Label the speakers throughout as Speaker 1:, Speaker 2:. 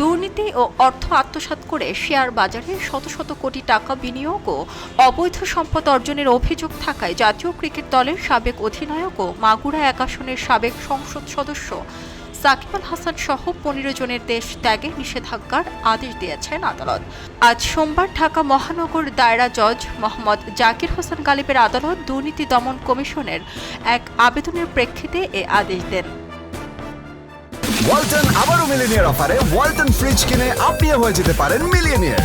Speaker 1: দুর্নীতি ও অর্থ আত্মসাৎ করে শেয়ার বাজারে শত শত কোটি টাকা বিনিয়োগ ও অবৈধ সম্পদ অর্জনের অভিযোগ থাকায় জাতীয় ক্রিকেট দলের সাবেক অধিনায়ক ও মাগুরা এক আসনের সাবেক সংসদ সদস্য সাকিব আল হাসান সহ পনেরো জনের দেশ ত্যাগে নিষেধাজ্ঞার আদেশ দিয়েছেন আদালত। আজ সোমবার ঢাকা মহানগর দায়রা জজ মোহাম্মদ জাকির হোসেন গালিবের আদালত দুর্নীতি দমন কমিশনের এক আবেদনের প্রেক্ষিতে এ আদেশ দেন।
Speaker 2: ওয়ালটন আবারও মিলিনিয়ার অফারে ওয়ালটন ফ্রিজ কিনে আপনিও হয়ে যেতে পারেন মিলিয়নিয়ার।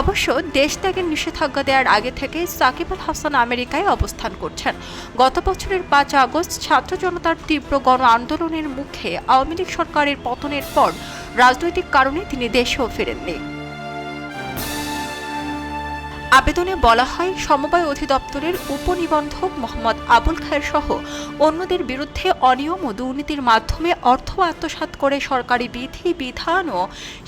Speaker 1: অবশ্য দেশ ত্যাগের নিষেধাজ্ঞা দেওয়ার আগে থেকে সাকিব আল হাসান আমেরিকায় অবস্থান করছেন। গত বছরের পাঁচ আগস্ট ছাত্র জনতার তীব্র গণ আন্দোলনের মুখে আওয়ামী লীগ সরকারের পতনের পর রাজনৈতিক কারণে তিনি দেশেও ফেরেননি। আবেদনে বলা হয়, সমবায় অধিদপ্তরের উপনিবন্ধক মোহাম্মদ আবুল খায়ের সহ অন্যদের বিরুদ্ধে অনিয়ম ও দুর্নীতির মাধ্যমে অর্থ আত্মসাৎ করে সরকারি বিধি, বিধান ও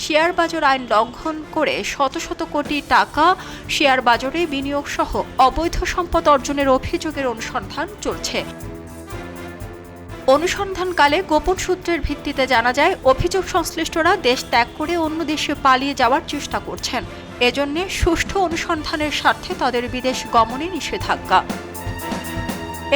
Speaker 1: শেয়ার বাজার আইন লঙ্ঘন করে শত শত কোটি টাকা শেয়ার বাজারে বিনিয়োগ সহ অবৈধ সম্পদ অর্জনের অভিযোগের অনুসন্ধান চলছে। অনুসন্ধানকালে গোপন সূত্রের ভিত্তিতে জানা যায়, অভিযোগ সংশ্লিষ্টরা দেশ ত্যাগ করে অন্য দেশে পালিয়ে যাওয়ার চেষ্টা করছেন। এজন্য সুষ্ঠু অনুসন্ধানের স্বার্থে তাদের বিদেশ গমনে নিষেধাজ্ঞা।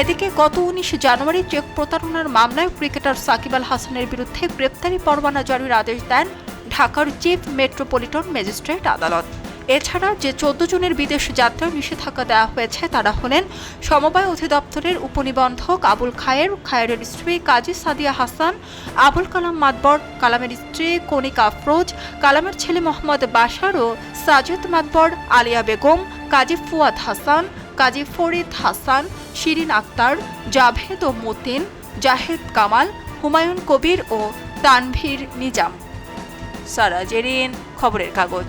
Speaker 1: এদিকে গত উনিশ জানুয়ারি চেক প্রতারণার মামলায় ক্রিকেটার সাকিব আল হাসানের বিরুদ্ধে গ্রেপ্তারি পরোয়ানা জারির আদেশ দেন ঢাকার চিফ মেট্রোপলিটন ম্যাজিস্ট্রেট আদালত। এছাড়া যে চোদ্দ জনের বিদেশ যাত্রার নিষেধাজ্ঞা দেওয়া হয়েছে, তারা হলেন সমবায় অধিদপ্তরের উপনিবন্ধক আবুল খায়ের, খায়েরের স্ত্রী কাজী সাদিয়া হাসান, আবুল কালাম মাতবর, কালামের স্ত্রী কনিকা আফরোজ, কালামের ছেলে মোহাম্মদ বাশার ও সাজেদ মাতবর, আলিয়া বেগম, কাজী ফুয়াদ হাসান, কাজী ফরিদ হাসান, শিরিন আক্তার, জাভেদ ও মতিন, জাহেদ কামাল, হুমায়ুন কবির ও তানভীর নিজাম। সারা জেরিন খবরের কাগজ।